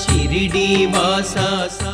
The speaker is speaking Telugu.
షిరిడి వాసా సా